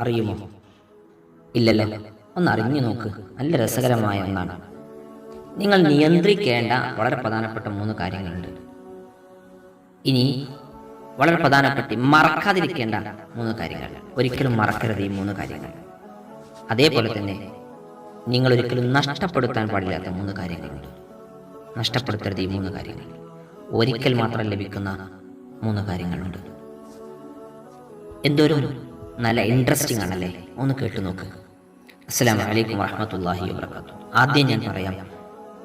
അറിയുമോ ഇല്ലല്ലോ ഒന്ന് അറിഞ്ഞു നോക്ക്. നല്ല രസകരമായ ഒന്നാണ്. നിങ്ങൾ നിയന്ത്രിക്കേണ്ട വളരെ പ്രധാനപ്പെട്ട മൂന്ന് കാര്യങ്ങളുണ്ട്. ഇനി വളരെ പ്രധാനപ്പെട്ട മറക്കാതിരിക്കേണ്ട മൂന്ന് കാര്യങ്ങൾ. ഒരിക്കലും മറക്കരുത് ഈ മൂന്ന് കാര്യങ്ങൾ. അതേപോലെ തന്നെ നിങ്ങൾ ഒരിക്കലും നഷ്ടപ്പെടുത്താൻ പാടില്ലാത്ത മൂന്ന് കാര്യങ്ങളുണ്ട്. നഷ്ടപ്പെടുത്തരുത് ഈ മൂന്ന് കാര്യങ്ങൾ. ഒരിക്കൽ മാത്രം ലഭിക്കുന്ന മൂന്ന് കാര്യങ്ങളുണ്ട്. എന്തോരം നല്ല ഇൻട്രസ്റ്റിംഗ് ആണല്ലേ? ഒന്ന് കേട്ടു നോക്ക്. അസ്സലാമു അലൈക്കും വറഹ്മത്തുള്ളാഹി വാത്തു ആദ്യം ഞാൻ പറയാം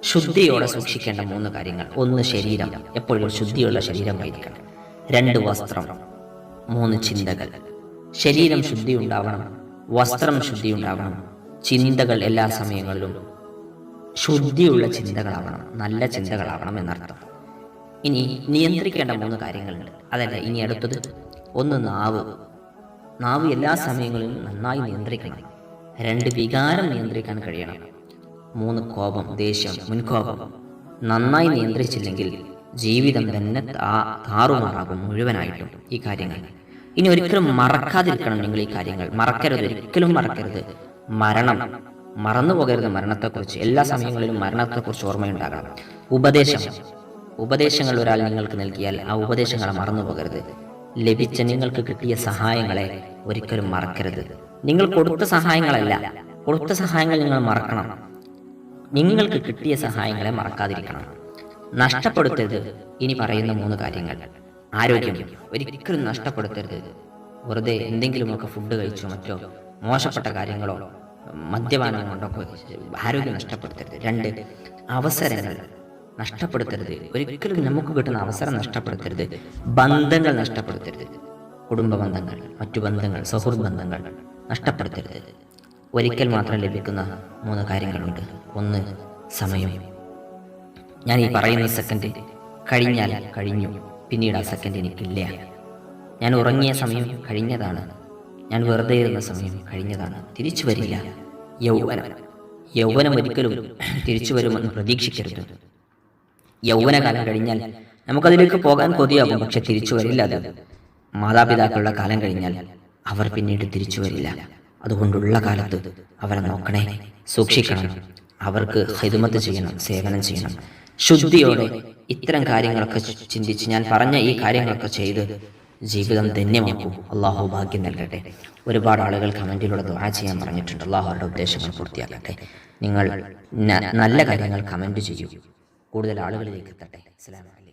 ശുദ്ധിയോടെ സൂക്ഷിക്കേണ്ട മൂന്ന് കാര്യങ്ങൾ. ഒന്ന് ശരീരം. എപ്പോഴും ശുദ്ധിയുള്ള ശരീരമായിരിക്കണം രണ്ട് വസ്ത്രം. മൂന്ന് ചിന്തകൾ. ശരീരം ശുദ്ധി ഉണ്ടാവണം. വസ്ത്രം ശുദ്ധി ഉണ്ടാവണം. ചിന്തകൾ എല്ലാ സമയങ്ങളിലും ശുദ്ധിയുള്ള ചിന്തകളാവണം. നല്ല ചിന്തകളാവണം എന്നർത്ഥം. ഇനി നിയന്ത്രിക്കേണ്ട മൂന്ന് കാര്യങ്ങളുണ്ട്. അതല്ല ഇനി അടുത്തത്? ഒന്ന് നാവ്. നാവ് എല്ലാ സമയങ്ങളിലും നന്നായി നിയന്ത്രിക്കണം. രണ്ട് വികാരം നിയന്ത്രിക്കാൻ കഴിയണം. മൂന്ന് കോപം ദേഷ്യം മുൻകോപം. നന്നായി നിയന്ത്രിച്ചില്ലെങ്കിൽ ജീവിതം തന്നെ ആ താറുമാറാകും മുഴുവനായിട്ടും ഈ കാര്യങ്ങൾ. ഇനി ഒരിക്കലും മറക്കാതിരിക്കണം നിങ്ങൾ ഈ കാര്യങ്ങൾ. മറക്കരുത് ഒരിക്കലും മറക്കരുത്. മരണം. മറന്നു പോകരുത് മരണത്തെക്കുറിച്ച്. എല്ലാ സമയങ്ങളിലും മരണത്തെക്കുറിച്ച് ഓർമ്മയുണ്ടാകണം. ഉപദേശം. ഉപദേശങ്ങൾ ഒരാൾ നിങ്ങൾക്ക് നൽകിയാൽ ആ ഉപദേശങ്ങളെ മറന്നു പോകരുത് ലഭിച്ച നിങ്ങൾക്ക് കിട്ടിയ സഹായങ്ങളെ ഒരിക്കലും മറക്കരുത്. നിങ്ങൾ കൊടുത്ത സഹായങ്ങളല്ല കൊടുത്ത സഹായങ്ങൾ നിങ്ങൾ മറക്കണം. നിങ്ങൾക്ക് കിട്ടിയ സഹായങ്ങളെ മറക്കാതിരിക്കണം. നഷ്ടപ്പെടുത്തരുത് ഇനി പറയുന്ന മൂന്ന് കാര്യങ്ങൾ. ആരോഗ്യം. ഒരിക്കലും നഷ്ടപ്പെടുത്തരുത്. വെറുതെ എന്തെങ്കിലുമൊക്കെ ഫുഡ് കഴിച്ചോ മറ്റോ മോശപ്പെട്ട കാര്യങ്ങളോ മദ്യപാനം കൊണ്ടൊക്കെ ആരോഗ്യം നഷ്ടപ്പെടുത്തരുത്. രണ്ട് അവസരങ്ങൾ. നഷ്ടപ്പെടുത്തരുത്. ഒരിക്കലും നമുക്ക് കിട്ടുന്ന അവസരം നഷ്ടപ്പെടുത്തരുത്. ബന്ധങ്ങൾ നഷ്ടപ്പെടുത്തരുത്. കുടുംബ ബന്ധങ്ങൾ മറ്റു ബന്ധങ്ങൾ സുഹൃത്ത് ബന്ധങ്ങൾ നഷ്ടപ്പെടുത്തരുത്. ഒരിക്കൽ മാത്രം ലഭിക്കുന്ന മൂന്ന് കാര്യങ്ങളുണ്ട്. ഒന്ന് സമയം. ഞാൻ ഈ പറയുന്ന സെക്കൻഡ് കഴിഞ്ഞാൽ കഴിഞ്ഞു. പിന്നീട് ആ സെക്കൻഡ് എനിക്കില്ല. ഞാൻ ഉറങ്ങിയ സമയം കഴിഞ്ഞതാണ്. ഞാൻ വെറുതെ ഇരുന്ന സമയം കഴിഞ്ഞതാണ്. തിരിച്ചു വരില്ല. യൗവനം. യൗവനം ഒരിക്കലും തിരിച്ചു വരുമെന്ന് പ്രതീക്ഷിക്കരുത്. യൗവനകാലം കഴിഞ്ഞാൽ നമുക്കതിലേക്ക് പോകാൻ കൊതിയാകും പക്ഷെ തിരിച്ചു വരില്ല അത്. മാതാപിതാക്കളുടെ കാലം കഴിഞ്ഞാൽ അവർ പിന്നീട് തിരിച്ചു വരില്ല. അതുകൊണ്ടുള്ള കാലത്ത് അവരെ നോക്കണേ സൂക്ഷിക്കണം. അവർക്ക് ഹിതുമത്ത് ചെയ്യണം സേവനം ചെയ്യണം. ശുദ്ധിയോടെ ഇത്തരം കാര്യങ്ങളൊക്കെ ചിന്തിച്ച് ഞാൻ പറഞ്ഞ ഈ കാര്യങ്ങളൊക്കെ ചെയ്ത് ജീവിതം ധന്യമാക്കൂ. അള്ളാഹു ഭാഗ്യം നൽകട്ടെ. ഒരുപാട് ആളുകൾ കമന്റിലൂടെ ദുആ ചെയ്യാൻ പറഞ്ഞിട്ടുണ്ട്. അള്ളാഹു അവരുടെ ഉദ്ദേശങ്ങൾ പൂർത്തിയാക്കട്ടെ. നിങ്ങൾ നല്ല കാര്യങ്ങൾ കമന്റ് ചെയ്യൂ. കൂടുതൽ ആളുകളിലേക്ക് എത്തട്ടെ. അലൈക്കും.